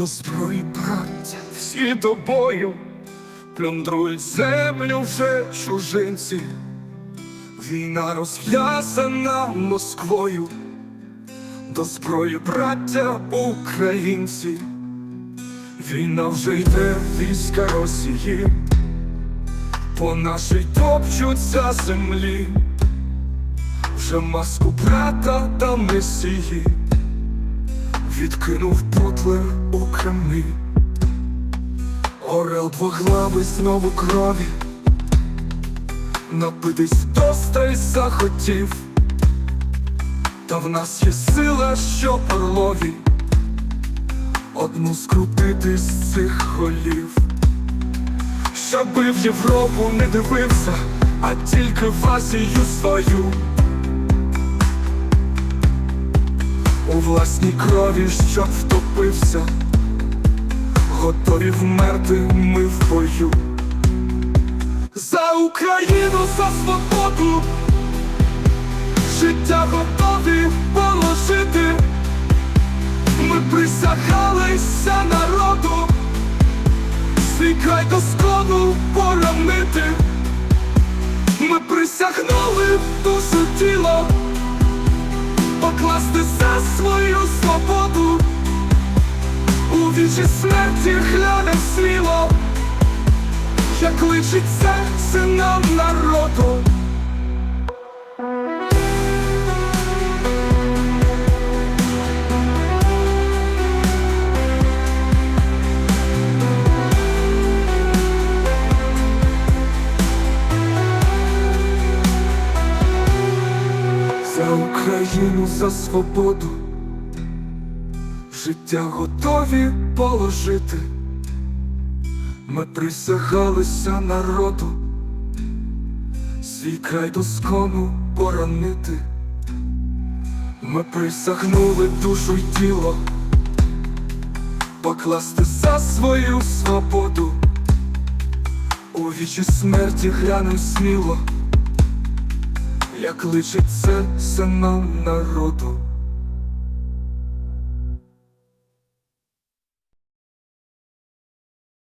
до зброї браття, всі до бою, плюндрують землю вже чужинці, війна розв'язана Москвою, до зброї браття українці, війна вже йде війська Росії, по нашій топчуться землі, вже маску брата та месії відкинув потлер у Кремлі. Орел двоглавий знову крові, напитись досталь захотів, та в нас є сила, що перлові, одну скрутити з цих голів, щоби в Європу не дивився, а тільки в Азію свою. У власній крові, щоб втопився, готові вмерти ми в бою. За Україну, за свободу, життя готові положити. Ми присягалися народу, свій край до скону поранити. Ми присягнули душу вічі смерті глянем сміло, як личить серце нам народу. За Україну, за свободу, життя готові положити. Ми присягалися народу, свій край до скону боронити. Ми присягнули душу й тіло, покласти за свою свободу, у вічі смерті глянем сміло як личить це синам народу.